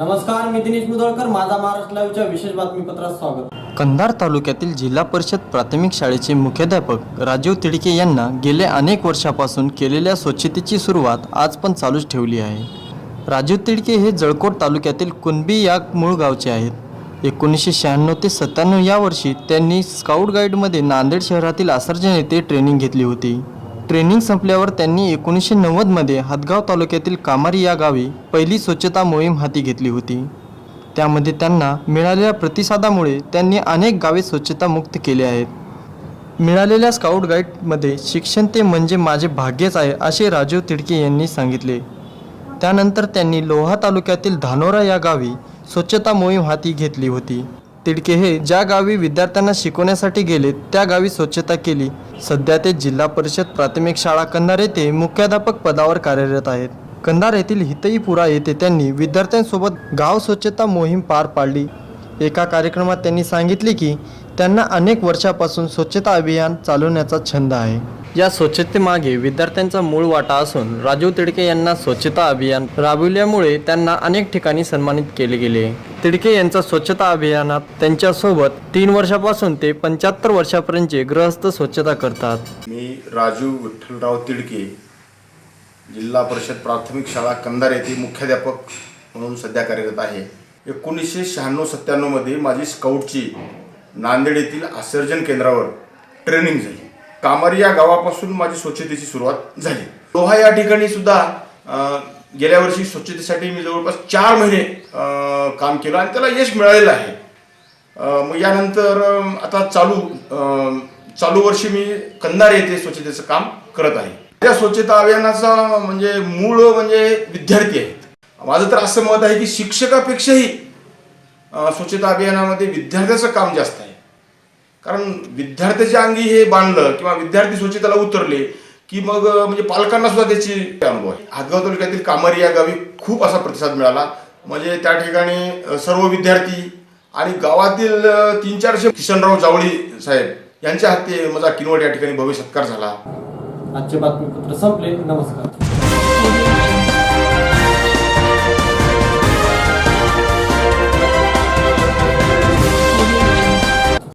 नमस्कार मी दिनेश मुदळकर. माझा महाराष्ट्र लाईव्हच्या विशेष बातमीपत्रात स्वागत. कंधार तालुक्यातील जिल्हा परिषद प्राथमिक शाळेचे मुख्याध्यापक राजीव तिडके यांना गेल्या अनेक वर्षापासून केलेल्या स्वच्छतेची सुरुवात आज पण चालूच ठेवली आहे. राजीव तिडके हे जळकोट तालुक्यातील कुणबी या मूळ गावचे आहेत. एकोणीसशे शहाण्णव ते सत्त्याण्णव या वर्षी त्यांनी स्काउट गाईडमध्ये नांदेड शहरातील आसर्जन येथे ट्रेनिंग घेतली होती. ट्रेनिंग संपल्यावर त्यांनी एकोणीसशे नव्वदमध्ये हदगाव तालुक्यातील कामारी या गावी पहिली स्वच्छता मोहीम हाती घेतली होती. त्यामध्ये त्यांना मिळालेल्या प्रतिसादामुळे त्यांनी अनेक गावे स्वच्छतामुक्त केले आहेत. मिळालेल्या स्काउट गाईडमध्ये शिक्षण ते म्हणजे माझे भाग्यच आहे असे राजीव तिडके यांनी सांगितले. त्यानंतर त्यांनी लोहा तालुक्यातील धानोरा या गावी स्वच्छता मोहीम हाती घेतली होती. तिडके हे ज्या गावी विद्यार्थ्यांना शिकवण्यासाठी गेले त्या गावी स्वच्छता केली. सध्या ते जिल्हा परिषद प्राथमिक शाळा कंधार येथे मुख्याध्यापक पदावर कार्यरत आहेत. कंधार येथील हितईपुरा येथे त्यांनी विद्यार्थ्यांसोबत गाव स्वच्छता मोहीम पार पाडली. एका कार्यक्रमात त्यांनी सांगितले की त्यांना अनेक वर्षापासून स्वच्छता अभियान चालवण्याचा छंद आहे. या स्वच्छतेमागे विद्यार्थ्यांचा मूळ वाटा असून राजीव तिडके यांना स्वच्छता अभियान राबविल्यामुळे त्यांना अनेक ठिकाणी सन्मानित केले गेले. तिडके यांचा स्वच्छता अभियानात त्यांच्यासोबत तीन वर्षापासून ते पंच्याहत्तर वर्षापर्यंतचे गृहस्थ स्वच्छता करतात. मी राजू विठ्ठलराव तिडके जिल्हा परिषद प्राथमिक शाळा कंधार येथे मुख्याध्यापक म्हणून सध्या कार्यरत आहे. एकोणीसशे शहाण्णव सत्त्याण्णवमध्ये माझी स्काउटची नांदेड येथील आसर्जन केंद्रावर ट्रेनिंग झाली. कामारी या गावापासून माझी स्वच्छतेची सुरुवात झाली. लोहा या ठिकाणी सुद्धा गेल्या वर्षी स्वच्छतेसाठी मी जवळपास चार महिने काम केलं आणि त्याला यश मिळालेलं आहे. मग यानंतर आता चालू चालू वर्षी मी कंधार येथे स्वच्छतेचं काम करत आहे. त्या स्वच्छता अभियानाचा म्हणजे मूळ म्हणजे विद्यार्थी आहेत. माझं तर असं मत आहे की शिक्षकापेक्षाही स्वच्छता अभियानामध्ये विद्यार्थ्याचं काम जास्त आहे. कारण विद्यार्थ्याच्या अंगी हे बांधलं किंवा विद्यार्थी स्वच्छतेला उतरले की मग म्हणजे पालकांना सुद्धा त्याची अनुभव आहे. हातगाव तालुक्यातील कामारी या गावी खूप असा प्रतिसाद मिळाला. म्हणजे त्या ठिकाणी सर्व विद्यार्थी आणि गावातील तीन चारशे किशनराव जावळी साहेब यांच्या हस्ते माझा किनवट या ठिकाणी भव्य सत्कार झाला. आजचे बातमीपत्र संपले. नमस्कार.